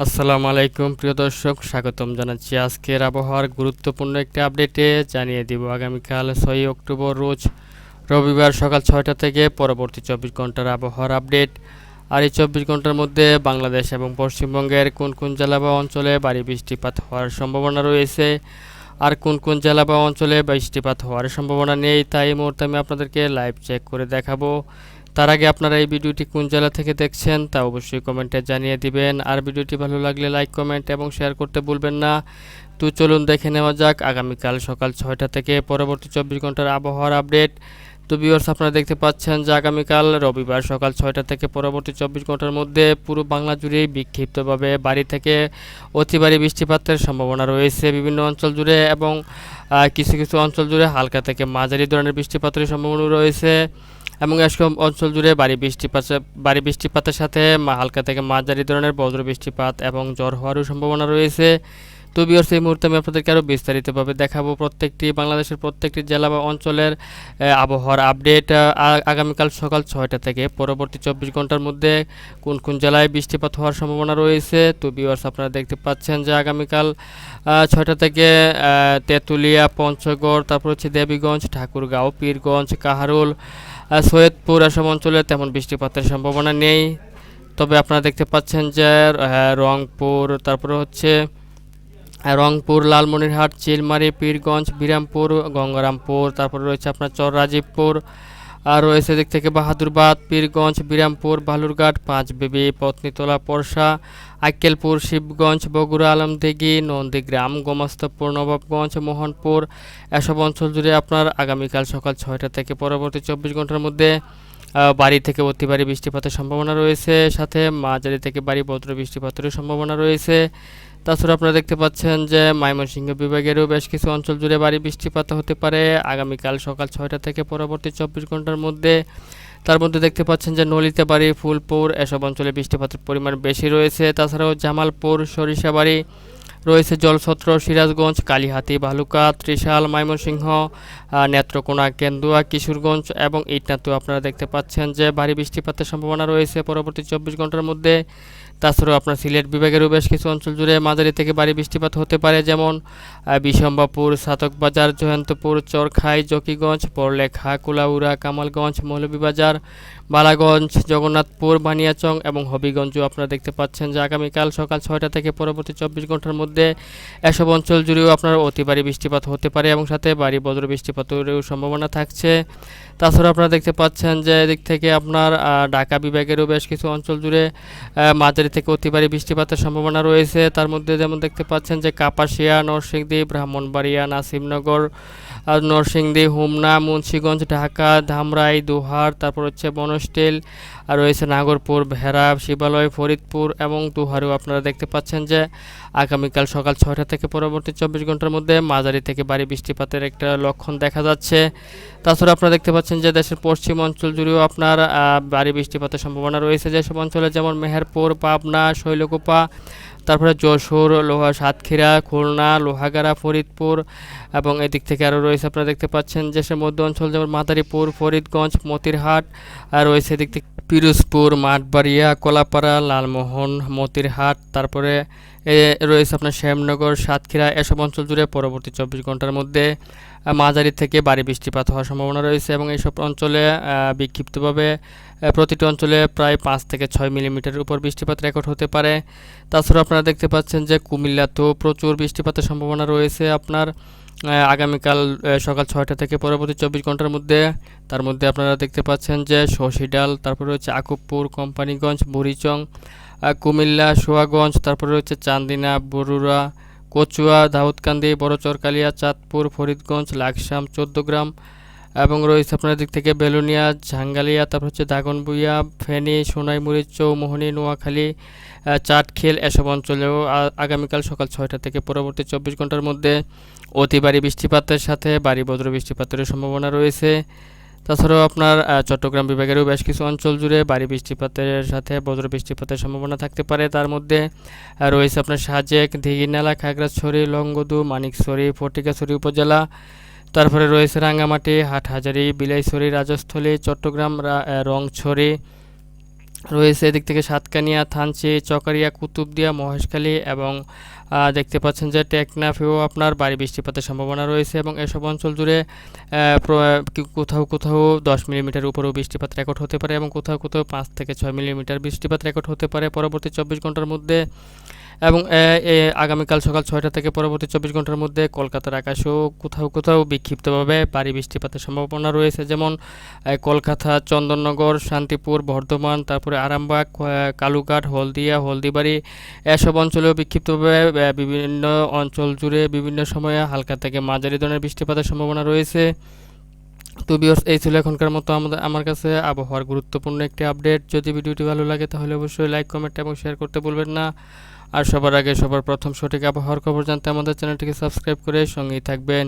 আসসালামু আলাইকুম, প্রিয় দর্শক, স্বাগতম জানাচ্ছি আজকের আবহাওয়ার গুরুত্বপূর্ণ একটি আপডেটে। জানিয়ে দিব, আগামীকাল ছয়ই অক্টোবর রোজ রবিবার সকাল ছয়টা থেকে পরবর্তী চব্বিশ ঘণ্টার আবহাওয়ার আপডেট। আর এই চব্বিশ ঘণ্টার মধ্যে বাংলাদেশ এবং পশ্চিমবঙ্গের কোন কোন জেলা বা অঞ্চলে ভারী বৃষ্টিপাত হওয়ার সম্ভাবনা রয়েছে? আর কোন কোন জেলা বা অঞ্চলে বৃষ্টিপাত হওয়ার সম্ভাবনা নেই? তাই এই মুহূর্তে আমি আপনাদেরকে লাইভ চেক করে দেখাবো। তার আগে আপনারা এই ভিডিওটি কোন জেলা থেকে দেখছেন তা অবশ্যই কমেন্টে জানিয়ে দিবেন। আর ভিডিওটি ভালো লাগলে লাইক, কমেন্ট এবং শেয়ার করতে ভুলবেন না। তো চলুন দেখে নেওয়া যাক আগামীকাল সকাল ছয়টা থেকে পরবর্তী চব্বিশ ঘণ্টার আবহাওয়ার আপডেট। তো ভিউয়ার্স আপনারা দেখতে পাচ্ছেন যে আগামীকাল রবিবার সকাল ছয়টা থেকে পরবর্তী চব্বিশ ঘণ্টার মধ্যে পুরো বাংলা জুড়েই বিক্ষিপ্তভাবে বাড়ি থেকে অতি ভারী বৃষ্টিপাতের সম্ভাবনা রয়েছে বিভিন্ন অঞ্চল জুড়ে এবং কিছু কিছু অঞ্চল জুড়ে হালকা থেকে মাঝারি ধরনের বৃষ্টিপাতের সম্ভাবনা রয়েছে। এবং এসব অঞ্চল জুড়ে বাড়ি বৃষ্টিপাত বাড়ি বৃষ্টিপাতের সাথে হালকা থেকে মাঝারি ধরনের বজ্র বৃষ্টিপাত এবং জ্বর হওয়ারও সম্ভাবনা রয়েছে। তো বিয়র্স এই মুহূর্তে আমি আপনাদেরকে আরও বিস্তারিতভাবে দেখাবো প্রত্যেকটি বাংলাদেশের প্রত্যেকটি জেলা বা অঞ্চলের আবহাওয়ার আপডেট আগামীকাল সকাল ছয়টা থেকে পরবর্তী চব্বিশ ঘণ্টার মধ্যে কোন কোন জেলায় বৃষ্টিপাত হওয়ার সম্ভাবনা রয়েছে। তো বিয়র্স আপনারা দেখতে পাচ্ছেন যে আগামীকাল ছয়টা থেকে তেঁতুলিয়া, পঞ্চগড়, তারপর হচ্ছে দেবীগঞ্জ, ঠাকুরগাঁও, পীরগঞ্জ, কাহারুল সৈয়দপুর আসাম অঞ্চলে তেমন বৃষ্টিপাতের সম্ভাবনা নেই। তবে আপনারা দেখতে পাচ্ছেন যে রংপুর, তারপরে হচ্ছে রংপুর, লালমনিরহাট, চিলমারি, পীরগঞ্জ, বিরামপুর, গঙ্গারামপুর, তারপরে রয়েছে আপনার চর রাজীবপুর আর রয়েছে দিক থেকে বাহাদুরবাদ, পীরগঞ্জ, বিরামপুর, বালুরঘাট পাঁচবিবি পত্নীতলা, পরশা, আক্কেলপুর, শিবগঞ্জ, বগুড়া, আলমদিঘি, নন্দীগ্রাম, গোমাস্তপুর, নবাবগঞ্জ, মোহনপুর, এসব অঞ্চল জুড়ে আপনার আগামীকাল সকাল ছয়টা থেকে পরবর্তী চব্বিশ ঘণ্টার মধ্যে বাড়ি থেকে অতি বাড়ি বৃষ্টিপাতের সম্ভাবনা রয়েছে, সাথে মাঝারি থেকে বাড়ি বজ্র বৃষ্টিপাতেরও সম্ভাবনা রয়েছে। তাছাড়া আপনারা দেখতে পাচ্ছেন যে ময়মনসিংহ বিভাগেরও বেশ কিছু অঞ্চল জুড়ে বাড়ি বৃষ্টিপাত হতে পারে। আগামীকাল সকাল ছয়টা থেকে পরবর্তী চব্বিশ ঘণ্টার মধ্যে তার মধ্যে দেখতে পাচ্ছেন যে নলিতে বাড়ি, ফুলপুর এসব অঞ্চলে বৃষ্টিপাতের পরিমাণ বেশি রয়েছে। তাছাড়াও জামালপুর, সরিষাবাড়ি রয়েছে জলছত্র সিরাজগঞ্জ, কালীহাতি ভালুকা ত্রিশাল ময়মনসিংহ নেত্রকোনা, কেন্দুয়া, কিশোরগঞ্জ এবং ইটনাতু আপনারা দেখতে পাচ্ছেন যে ভারী বৃষ্টিপাতের সম্ভাবনা রয়েছে। পরবর্তী চব্বিশ ঘণ্টার মধ্যে তাছাড়াও আপনার সিলেট বিভাগেরও বেশ কিছু অঞ্চল জুড়ে মাঝারি থেকে ভারী বৃষ্টিপাত হতে পারে, যেমন বিশম্বাপুর সাতকবাজার, জয়ন্তপুর, চরখাই, জকিগঞ্জ পরলেখা কুলাউড়া, কামালগঞ্জ, মৌলভীবাজার, বালাগঞ্জ, জগন্নাথপুর, বানিয়াচং এবং হবিগঞ্জও আপনারা দেখতে পাচ্ছেন যে আগামীকাল সকাল ছয়টা থেকে পরবর্তী চব্বিশ ঘণ্টার মধ্যে এসব অঞ্চল জুড়েও আপনার অতি ভারী বৃষ্টিপাত হতে পারে এবং সাথে ভারী বজ্র বৃষ্টিপাতেরও সম্ভাবনা থাকছে। তাছাড়া আপনারা দেখতে পাচ্ছেন যে এদিক থেকে আপনার ঢাকা বিভাগেরও বেশ কিছু অঞ্চল জুড়ে মাঝারি থেকে অতি ভারী বৃষ্টিপাতের সম্ভাবনা রয়েছে। তার মধ্যে যেমন দেখতে পাচ্ছেন যে কাপাসিয়া, নরসিংদী, ব্রাহ্মণবাড়িয়া, নাসিমনগর নরসিংদী, হুমনা, মুন্সীগঞ্জ, ঢাকা, ধামরাই, দুহার, তারপর হচ্ছে বনস্টেল আর রয়েছে নাগরপুর ভেড়া শিবালয়, ফরিদপুর এবং দুহারেও আপনারা দেখতে পাচ্ছেন যে আগামীকাল সকাল ছয়টা থেকে পরবর্তী চব্বিশ ঘণ্টার মধ্যে মাঝারি থেকে বাড়ি বৃষ্টিপাতের একটা লক্ষণ দেখা যাচ্ছে। তাছাড়া আপনারা দেখতে পাচ্ছেন যে দেশের পশ্চিম অঞ্চল জুড়েও আপনার বাড়ি বৃষ্টিপাতের সম্ভাবনা রয়েছে। যেসব অঞ্চলে যেমন মেহেরপুর, পাবনা, শৈলকুপা তারপরে যশোর, লোহা সাতক্ষীরা, খুলনা, লোহাগাড়া, ফরিদপুর এবং এদিক থেকে আরও রয়েছে। আপনারা দেখতে পাচ্ছেন যে সে মধ্য অঞ্চল যেমন মাদারীপুর, ফরিদগঞ্জ, মতিরহাট, আর রয়েছে এদিক থেকে পিরোজপুর, মাঠবাড়িয়া, কলাপাড়া, লালমোহন, মতিরহাট, তারপরে রয়েছে আপনার শ্যামনগর, সাতক্ষীরা, এসব অঞ্চল জুড়ে পরবর্তী চব্বিশ ঘণ্টার মধ্যে মাঝারি থেকে বাড়ি বৃষ্টিপাত হওয়ার সম্ভাবনা রয়েছে এবং এইসব অঞ্চলে বিক্ষিপ্তভাবে প্রতিটি অঞ্চলে প্রায় পাঁচ থেকে ছয় মিলিমিটারের উপর বৃষ্টিপাত রেকর্ড হতে পারে। তাছাড়া আপনারা দেখতে পাচ্ছেন যে কুমিল্লাতেও প্রচুর বৃষ্টিপাতের সম্ভাবনা রয়েছে আপনার। আগামীকাল সকাল ছয়টা থেকে পরবর্তী চব্বিশ ঘণ্টার মধ্যে। তার মধ্যে আপনারা দেখতে পাচ্ছেন যে শশিডাল তারপরে রয়েছে আকুবপুর কোম্পানিগঞ্জ, বুড়িচং কুমিল্লা সোয়াগঞ্জ তারপরে রয়েছে চান্দিনা, বরুড়া, কচুয়া, দাউদকান্দি, বড়চরকালিয়া, চাঁদপুর, ফরিদগঞ্জ, লাকসাম, চোদ্দগ্রাম এবং রয়েছে আপনার দিক থেকে বেলুনিয়া, ঝাঙ্গালিয়া, তারপর হচ্ছে দাগনবুইয়া ফেনী, সোনাইমুড়ি, চৌমোহনী, নোয়াখালী চাটখিল এসব অঞ্চলেও আগামীকাল সকাল ছয়টা থেকে পরবর্তী চব্বিশ ঘণ্টার মধ্যে অতি ভারী বৃষ্টিপাতের সাথে বাড়ি বজ্র বৃষ্টিপাতের সম্ভাবনা রয়েছে। তাছাড়াও আপনার চট্টগ্রাম বিভাগেরও বেশ কিছু অঞ্চল জুড়ে বাড়ি বৃষ্টিপাতের সাথে বজ্র বৃষ্টিপাতের সম্ভাবনা থাকতে পারে। তার মধ্যে রয়েছে আপনার সাজেক দিঘিনালা খাগড়াছড়ি, লংগদু, মানিকছড়ি, ফটিকাছড়ি উপজেলা তারপরে রয়েছে রাঙ্গামাটি, হাটহাজারি, বিলাইছড়ি, রাজস্থলী, চট্টগ্রাম রংছড়ি। রয়েছে এদিক থেকে সাতকানিয়া, থানচি, চকারিয়া, কুতুবদিয়া, মহেশখালী এবং দেখতে পাচ্ছেন যে টেকনাফেও আপনার বাড়ি বৃষ্টিপাতের সম্ভাবনা রয়েছে এবং এসব অঞ্চল জুড়ে কোথাও কোথাও দশ মিলিমিটার উপরেও বৃষ্টিপাত রেকর্ড হতে পারে এবং কোথাও কোথাও পাঁচ থেকে ছয় মিলিমিটার বৃষ্টিপাত রেকর্ড হতে পারে। পরবর্তী চব্বিশ ঘণ্টার মধ্যে এবং আগামীকাল সকাল ছয়টা থেকে পরবর্তী চব্বিশ ঘণ্টার মধ্যে কলকাতার আকাশেও কোথাও কোথাও বিক্ষিপ্তভাবে ভারী বৃষ্টিপাতের সম্ভাবনা রয়েছে। যেমন কলকাতা, চন্দননগর, শান্তিপুর, বর্ধমান, তারপরে আরামবাগ কালুঘাট, হলদিয়া, হলদিবাড়ি এসব অঞ্চলেও বিক্ষিপ্তভাবে বিভিন্ন অঞ্চল জুড়ে বিভিন্ন সময়ে হালকা থেকে মাঝারি ধরনের বৃষ্টিপাতের সম্ভাবনা রয়েছে। তো এই ছিল এখনকার মতো আমাদের, আমার কাছে আবহাওয়ার গুরুত্বপূর্ণ একটি আপডেট। যদি ভিডিওটি ভালো লাগে তাহলে অবশ্যই লাইক কমেন্ট এবং শেয়ার করতে ভুলবেন না। আর সবার আগে সবার প্রথম সঠিক আবহাওয়ার খবর জানতে আমাদের চ্যানেলটিকে সাবস্ক্রাইব করে সঙ্গেই থাকবেন।